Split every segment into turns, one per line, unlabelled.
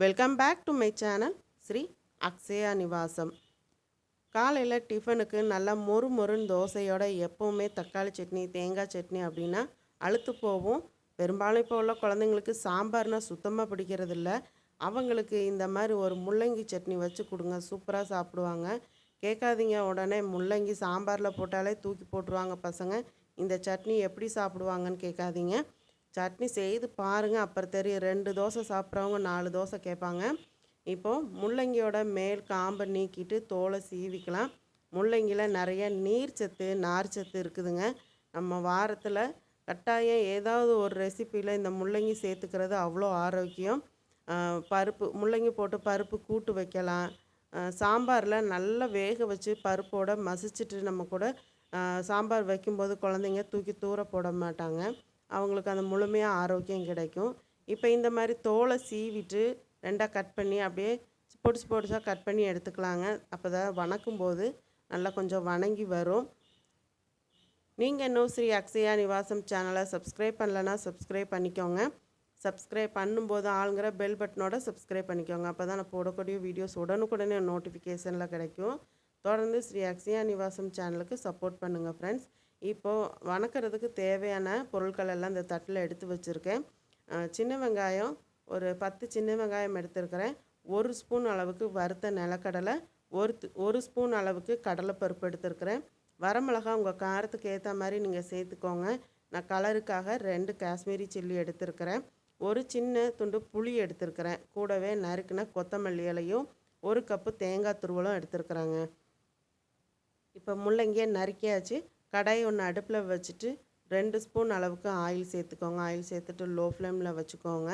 Welcome back to my channel Sri Akshaya Nivasam காலையில் டிஃபனுக்கு நல்லா மொறு மொறுன்னு தோசையோட எப்போவுமே தக்காளி சட்னி தேங்காய் சட்னி அப்படின்னா அழுத்து போகும் பெரும்பாலும் இப்போ உள்ள குழந்தைங்களுக்கு சாம்பார்னால் சுத்தமாக பிடிக்கிறதில்ல. அவங்களுக்கு இந்த மாதிரி ஒரு முள்ளங்கி சட்னி வச்சு கொடுங்க சூப்பராக சாப்பிடுவாங்க. கேட்காதீங்க உடனே முள்ளங்கி சாம்பாரில் போட்டாலே தூக்கி போட்டுருவாங்க பசங்க. இந்த சட்னி எப்படி சாப்பிடுவாங்கன்னு கேட்காதீங்க. சட்னி செய்து பாருங்கள் அப்புறம் தெரியும். ரெண்டு தோசை சாப்பிட்றவங்க நாலு தோசை கேட்பாங்க. இப்போது முள்ளங்கியோட மேல் காம்பை நீக்கிட்டு தோலை சீவிக்கலாம். முள்ளங்கியில் நிறைய நீர் சத்து நார் சத்து இருக்குதுங்க. நம்ம வாரத்தில் கட்டாயம் ஏதாவது ஒரு ரெசிப்பியில் இந்த முள்ளங்கி சேர்த்துக்கிறது அவ்வளோ ஆரோக்கியம். பருப்பு முள்ளங்கி போட்டு பருப்பு கூட்டு வைக்கலாம். சாம்பாரில் நல்லா வேக வச்சு பருப்போட மசிச்சுட்டு நம்ம கூட சாம்பார் வைக்கும்போது குழந்தைங்க தூக்கி தூர போட மாட்டாங்க. அவங்களுக்கு அந்த முழுமையாக ஆரோக்கியம் கிடைக்கும். இப்போ இந்த மாதிரி தோலை சீவிட்டு ரெண்டாக கட் பண்ணி அப்படியே பொடிசு பொடிசாக கட் பண்ணி எடுத்துக்கலாங்க. அப்போ தான் வணக்கும் போது நல்லா கொஞ்சம் வணங்கி வரும். நீங்கள் இன்னும் ஸ்ரீ அக்ஷயா நிவாசம் சேனலை சப்ஸ்கிரைப் பண்ணலன்னா சப்ஸ்கிரைப் பண்ணிக்கோங்க. சப்ஸ்கிரைப் பண்ணும்போது ஆளுங்கிற பெல் பட்டனோட சப்ஸ்கிரைப் பண்ணிக்கோங்க. அப்போ தான் நான் போடக்கூடிய வீடியோஸ் உடனுக்குடனே நோட்டிஃபிகேஷனில் கிடைக்கும். தொடர்ந்து ஸ்ரீ அக்ஷயா நிவாசம் சேனலுக்கு சப்போர்ட் பண்ணுங்கள் ஃப்ரெண்ட்ஸ் இப்போது வணக்கிறதுக்கு தேவையான பொருட்கள் எல்லாம் இந்த தட்டில் எடுத்து வச்சுருக்கேன். சின்ன வெங்காயம் ஒரு பத்து சின்ன வெங்காயம் எடுத்துருக்கிறேன். ஒரு ஸ்பூன் அளவுக்கு வறுத்த நிலக்கடலை ஒரு ஒரு ஸ்பூன் அளவுக்கு கடலைப்பருப்பு எடுத்துருக்கிறேன். வரமிளகா உங்கள் காரத்துக்கு ஏற்ற மாதிரி நீங்கள் சேர்த்துக்கோங்க. நான் கலருக்காக ரெண்டு காஷ்மீரி சில்லி எடுத்துருக்கிறேன். ஒரு சின்ன துண்டு புளி எடுத்திருக்கிறேன். கூடவே நறுக்குன கொத்தமல்லி இலையும் ஒரு கப்பு தேங்காய் துருவலும் எடுத்துருக்குறாங்க. இப்போ முள்ளங்கியை நறுக்கியாச்சு. கடாய் ஒன்று அடுப்பில் வச்சுட்டு ரெண்டு ஸ்பூன் அளவுக்கு ஆயில் சேர்த்துக்கோங்க. ஆயில் சேர்த்துட்டு லோ ஃப்ளேமில் வச்சுக்கோங்க.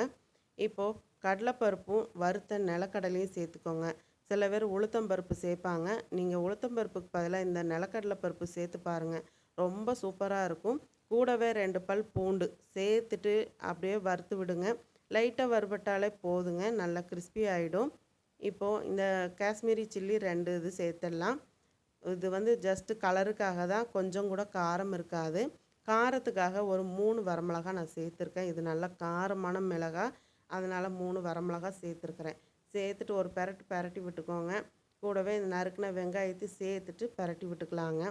இப்போது கடலைப்பருப்பும் வறுத்த நிலக்கடலையும் சேர்த்துக்கோங்க. சில பேர் உளுத்தம்பருப்பு சேர்ப்பாங்க. நீங்கள் உளுத்தம்பருப்புக்கு பதிலாக இந்த நிலக்கடலை பருப்பு சேர்த்து பாருங்கள் ரொம்ப சூப்பராக இருக்கும். கூடவே ரெண்டு பல் பூண்டு சேர்த்துட்டு அப்படியே வறுத்து விடுங்க. லைட்டாக வறுபட்டாலே போதுங்க. நல்லா கிறிஸ்பி ஆகிடும் இப்போது இந்த காஷ்மீரி சில்லி ரெண்டு இது சேர்த்துடலாம். இது வந்து ஜஸ்ட்டு கலருக்காக தான் கொஞ்சம் கூட காரம் இருக்காது. காரத்துக்காக ஒரு மூணு வரமிளகா நான் சேர்த்துருக்கேன். இது நல்லா காரமான மிளகா. அதனால் மூணு வரமிளகா சேர்த்துருக்குறேன். சேர்த்துட்டு ஒரு பெரட்டு பெரட்டி விட்டுக்கோங்க. கூடவே இந்த நறுக்கின வெங்காயத்தை சேர்த்துட்டு பெரட்டி விட்டுக்கலாங்க.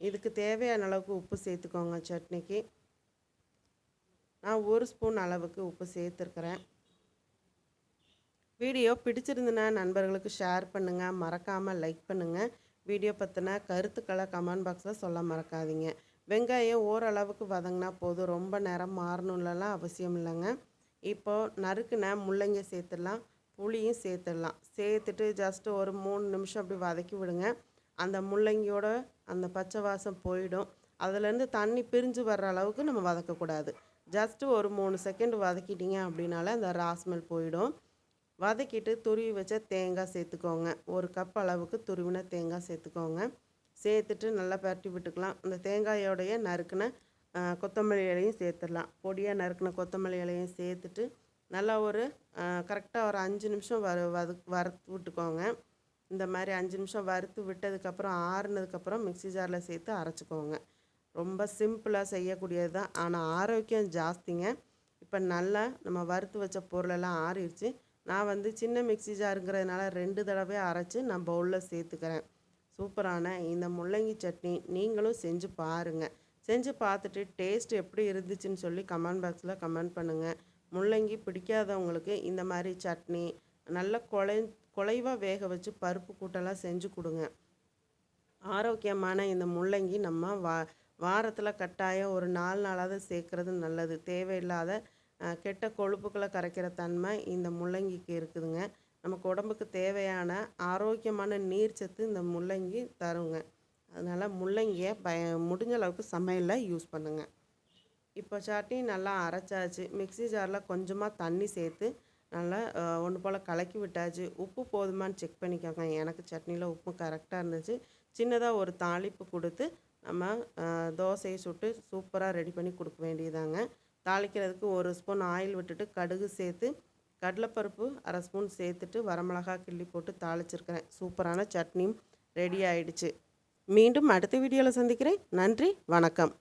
இதுக்கு தேவையான அளவுக்கு உப்பு சேர்த்துக்கோங்க சட்னிக்கு. நான் ஒரு ஸ்பூன் அளவுக்கு உப்பு சேர்த்துருக்குறேன். வீடியோ பிடிச்சிருந்துன்னா நண்பர்களுக்கு ஷேர் பண்ணுங்கள் மறக்காமல் லைக் பண்ணுங்கள் வீடியோ பற்றின கருத்துக்களை கமெண்ட் பாக்ஸில் சொல்ல மறக்காதீங்க. வெங்காயம் ஓரளவுக்கு வதங்கினா போதும். ரொம்ப நேரம் மாறணும்லலாம் அவசியம் இல்லைங்க. இப்போது நறுக்குன முள்ளங்கி சேர்த்துடலாம் புளியும் சேர்த்துடலாம். சேர்த்துட்டு ஜஸ்ட்டு ஒரு மூணு நிமிஷம் அப்படி வதக்கி விடுங்க. அந்த முள்ளங்கியோட அந்த பச்சை வாசம் போயிடும். அதுலேருந்து தண்ணி பிரிஞ்சு வர்ற அளவுக்கு நம்ம வதக்கக்கூடாது. ஜஸ்ட்டு ஒரு மூணு செகண்ட் வதக்கிட்டிங்க அப்படின்னால அந்த ராஸ்மெல் போயிடும். வதக்கிட்டு துருவி வச்ச தேங்காய் சேர்த்துக்கோங்க. ஒரு கப் அளவுக்கு துருவின தேங்காய் சேர்த்துக்கோங்க. சேர்த்துட்டு நல்லா பரட்டி விட்டுக்கலாம். அந்த தேங்காயோடைய நறுக்கின கொத்தமல்லி இலையும் சேர்த்துடலாம். பொடியாக நறுக்குன கொத்தமல்லி இலையும் சேர்த்துட்டு நல்லா ஒரு கரெக்டாக ஒரு அஞ்சு நிமிஷம் வறு வது வறுத்து விட்டுக்கோங்க. இந்த மாதிரி அஞ்சு நிமிஷம் வறுத்து விட்டதுக்கப்புறம் ஆறுனதுக்கப்புறம் மிக்ஸி ஜாரில் சேர்த்து அரைச்சிக்கோங்க. ரொம்ப சிம்பிளாக செய்யக்கூடியது தான். ஆனால் ஆரோக்கியம் ஜாஸ்திங்க. இப்போ நல்லா நம்ம வறுத்து வச்ச பொருளெல்லாம் ஆறிடுச்சு. நான் வந்து சின்ன மிக்ஸி ஜாருங்கிறதுனால ரெண்டு தடவை அரைச்சி நான் பவுலில் சேர்த்துக்கிறேன். சூப்பரான இந்த முள்ளங்கி சட்னி நீங்களும் செஞ்சு பாருங்கள் செஞ்சு பார்த்துட்டு டேஸ்ட் எப்படி இருந்துச்சுன்னு சொல்லி கமெண்ட் பாக்ஸில் கமெண்ட் பண்ணுங்கள் முள்ளங்கி பிடிக்காதவங்களுக்கு இந்த மாதிரி சட்னி நல்ல குலை குலைவாக வேக வச்சு பருப்பு கூட்டெல்லாம் செஞ்சு கொடுங்க. ஆரோக்கியமான இந்த முள்ளங்கி நம்ம வா வாரத்தில் கட்டாயம் ஒரு நாலு நாளாவது சேர்க்குறது நல்லது. தேவையில்லாத கெட்ட கொழுப்புக்களை கரைக்கிற தன்மை இந்த முள்ளங்கிக்கு இருக்குதுங்க. நமக்கு உடம்புக்கு தேவையான ஆரோக்கியமான நீர்ச்சத்து இந்த முள்ளங்கி தருங்க. அதனால் முள்ளங்கியை பய முடிஞ்ச அளவுக்கு சமையலில் யூஸ் பண்ணுங்கள் இப்போ சட்னி நல்லா அரைச்சாச்சு. மிக்ஸி ஜாரில் கொஞ்சமாக தண்ணி சேர்த்து நல்லா ஒன்று போல் கலக்கி விட்டாச்சு. உப்பு போதுமான்னு செக் பண்ணிக்கோங்க. எனக்கு சட்னியில் உப்பு கரெக்டாக இருந்துச்சு. சின்னதாக ஒரு தாளிப்பு கொடுத்து நம்ம தோசையை சுட்டு சூப்பராக ரெடி பண்ணி கொடுக்க வேண்டியதாங்க. தாளிக்கிறதுக்கு ஒரு ஸ்பூன் ஆயில் விட்டுட்டு கடுகு சேர்த்து கடலைப்பருப்பு அரை ஸ்பூன் சேர்த்துட்டு வரமிளகா கிள்ளி போட்டு தாளிச்சிருக்கிறேன். சூப்பரான சட்னியும் ரெடி ஆயிடுச்சு. மீண்டும் அடுத்த வீடியோவில் சந்திக்கிறேன். நன்றி வணக்கம்.